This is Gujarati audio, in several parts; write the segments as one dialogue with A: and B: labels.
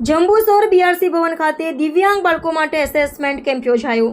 A: જંબુસર બીઆરસી ભવન ખાતે દિવ્યાંગ બાળકો માટે એસેસમેન્ટ કેમ્પ યોજાયો.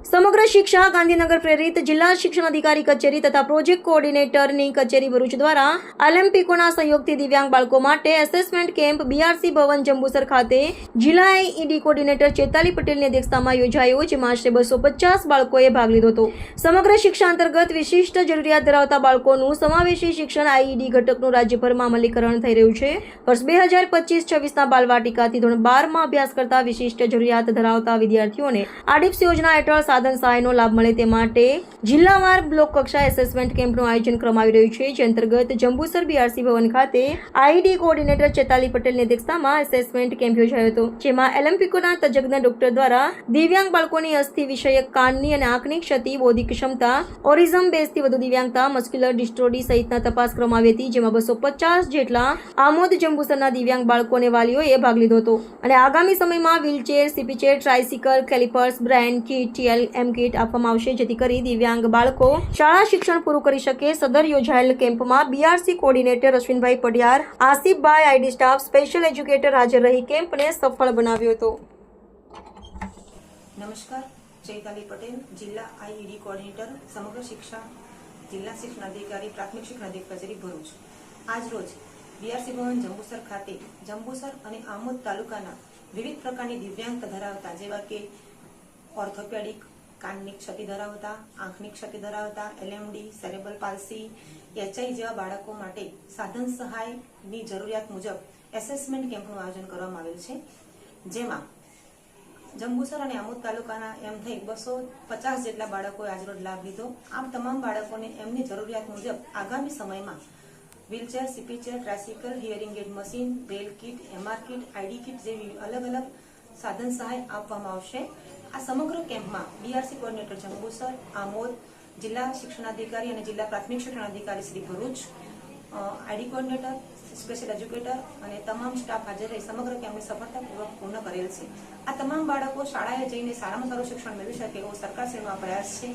A: સમગ્ર શિક્ષા ગાંધીનગર પ્રેરિત જિલ્લા શિક્ષણ અધિકારી કચેરી તથા પ્રોજેક્ટ કોઓર્ડિનેટરની કચેરી ભરૂચ દ્વારા ઓલિમ્પિકોના સહયોગથી દિવ્યાંગ બાળકો માટે એસેસમેન્ટ કેમ્પ બીઆરસી ભવન જંબુસર ખાતે જિલ્લા આઈઈડી કોઓર્ડિનેટર ચેતાલી પટેલની અધ્યક્ષતામાં યોજાયો, જેમાં આશરે બસો પચાસ બાળકોએ ભાગ લીધો હતો. સમગ્ર શિક્ષા અંતર્ગત વિશિષ્ટ જરૂરિયાત ધરાવતા બાળકોનું સમાવેશી શિક્ષણ આઈઈડી ઘટકનું રાજ્યભરમાં અમલીકરણ થઈ રહ્યું છે. વર્ષ બે હજાર પચીસ છવ્વીસના બાલવાટિકાથી ધોરણ બારમાં અભ્યાસ કરતા વિશિષ્ટ જરૂરિયાત ધરાવતા વિદ્યાર્થીઓને આડિપ્સ યોજના હેઠળ સાધન સહાયનો લાભ મળે તે માટે જિલ્લાવાર બ્લોક કક્ષા એસેસમેન્ટ કેમ્પનું આયોજન કરવામાં આવી રહ્યું છે, જે અંતર્ગત જંબુસર બીઆરસી ભવન ખાતે આઈડી કોઓર્ડિનેટર ચેતાલી પટેલની અધ્યક્ષતામાં એસેસમેન્ટ કેમ્પ યોજાયો હતો, જેમાં એલિમ્પિકોના તજજ્ઞ ડોક્ટર દ્વારા દિવ્યાંગ બાળકોની અસ્થિ વિષયક કાનની અને આંખની ક્ષતિ, બૌદ્ધિક ક્ષમતા ઓરિઝમ બેઝથી વધુ દિવ્યાંગતા મસ્ક્યુલર ડિસ્ટ્રોડી સહિતના તપાસ કરવામાં આવી હતી, જેમાં બસો પચાસ જેટલા આમોદ જંબુસરના દિવ્યાંગ બાળકો અને વાલીઓએ ભાગ લીધો હતો. અને આગામી સમયમાં wheelchair CP chair tricycle calipers braille kit TL M kit આપવામાં આવશે, જેથી કરી દિવ્યાંગ બાળકો શાળા શિક્ષણ પૂરું કરી શકે. સદર યોજાયેલ કેમ્પમાં BRC coordinator Ashwinbhai Padiyar Asifbhai ID staff, special educator હાજર રહી કેમ્પને સફળ બનાવ્યો હતો.
B: નમસ્કાર ચૈતાલી પટેલ, જિલ્લા આઈઈડી કોર્ડિનેટર સમગ્ર શિક્ષા જિલ્લા શિક્ષણ અધિકારી, પ્રાથમિક શિક્ષણ અધિકારી ભરૂચ. આજ રોજ બીઆરસી ભવન જંબુસર ખાતે જંબુસર અને આમોદ તાલુકાના વિવિધ પ્રકારની દિવ્યાંગતા ધરાવતા, જેવા કે ઓર્થોપેડિક, કાનની ક્ષતિ ધરાવતા, આંખની ક્ષતિ ધરાવતા એલએમડી સેરેબલ પાલ્સી એચઆઈ જેવા બાળકો માટે સાધન સહાયની જરૂરિયાત મુજબ એસેસમેન્ટ કેમ્પનું આયોજન કરવામાં આવેલ છે. જેમાં જંબુસર અને આમોદ તાલુકાના એમ થઈ બસો પચાસ જેટલા બાળકોએ આજરોજ લાભ લીધો. આમ તમામ બાળકોને એમની જરૂરિયાત મુજબ આગામી સમયમાં wheelchair CP chair tricycle hearing aid machine braille kit MR kit ID kit જેવી અલગ અલગ સાધન સહાય આપવામાં આવશે. આ સમગ્ર કેમ્પમાં બીઆરસી કોઓર્ડિનેટર જંબુસર આમોદ જિલ્લા શિક્ષણાધિકારી અને જિલ્લા પ્રાથમિક શિક્ષણાધિકારી Shri Bharuch ID coordinator, special educator અને તમામ સ્ટાફ હાજર રહી સમગ્ર કેમ્પને સફળતાપૂર્વક પૂર્ણ કરેલ છે. આ તમામ બાળકો શાળાએ જઈને સારામાં સારું શિક્ષણ મેળવી શકે એવો સરકારશ્રીનો આ પ્રયાસ છે.